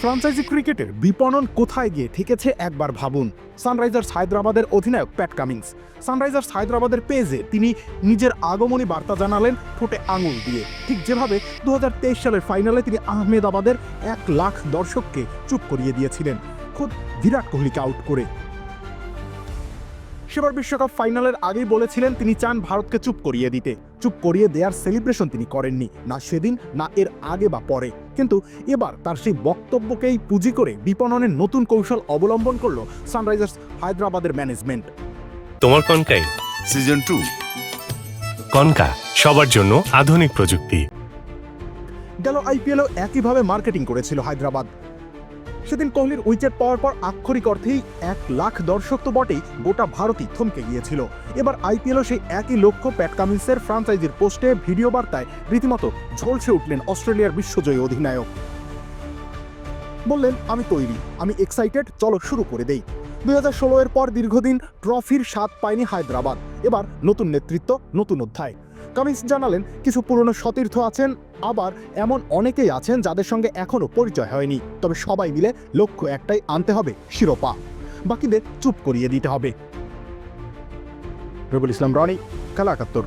Franchise ক্রিকেটের বিপণন কোথায় গিয়ে ঠেকেছে একবার ভাবুন। সানরাইজার্স হায়দ্রাবাদের অধিনায়ক প্যাট কামিংস সানরাইজার্স হায়দ্রাবাদের পেজে তিনি নিজের আগমনী বার্তা জানালেন ঠোঁটে আঙুল দিয়ে। ঠিক যেভাবে দু হাজার তেইশ সালের ফাইনালে তিনি আহমেদাবাদের এক লাখ দর্শককে চুপ করিয়ে দিয়েছিলেন। খোদ বিরাট কোহলিকে আউট করে। সেবার বিশ্বকাপ ফাইনালের আগেই বলেছিলেন তিনি চান ভারতকে চুপ করিয়ে দিতে। চুপ করিয়ে দেওয়ার সেলিব্রেশন তিনি করেননি না সেদিন না এর আগে বা পরে। কিন্তু এবার তার সেই বক্তব্যকেই পুঁজি করে বিপণনের নতুন কৌশল অবলম্বন করল সানরাইজার্স হায়দ্রাবাদের ম্যানেজমেন্ট তোমার কনকাই সিজন টু কনকা সবার জন্য আধুনিক প্রযুক্তি। গেল আইপিএলও একইভাবে মার্কেটিং করেছিল হায়দ্রাবাদ। সেদিন কোহলির উইকেট পাওয়ার পর আক্ষরিক অর্থেই এক লাখ দর্শক তো বটেই, গোটা ভারতই থমকে গিয়েছিল। এবার আইপিএলও সেই একই লক্ষ্য প্যাট কামিন্সের ফ্রাঞ্চাইজির পোস্টে ভিডিও বার্তায় রীতিমতো ঝলসে উঠলেন অস্ট্রেলিয়ার বিশ্বজয়ী অধিনায়ক। বললেন, আমি তৈরি, আমি এক্সাইটেড চলো শুরু করে দেই। দুই হাজার ষোলো এর পর দীর্ঘদিন ট্রফির স্বাদ পায়নি হায়দ্রাবাদ। এবার নতুন নেতৃত্ব, নতুন অধ্যায়। কামিন্স জানালেন, কিছু পুরনো সতীর্থ আছেন, আবার এমন অনেকেই আছেন যাদের সঙ্গে এখনও পরিচয় হয়নি। তবে সবাই মিলে লক্ষ্য একটাই আনতে হবে, শিরোপা। বাকিদের চুপ করিয়ে দিতে হবে। রবুল ইসলাম, রনি, খেলা একাত্তর।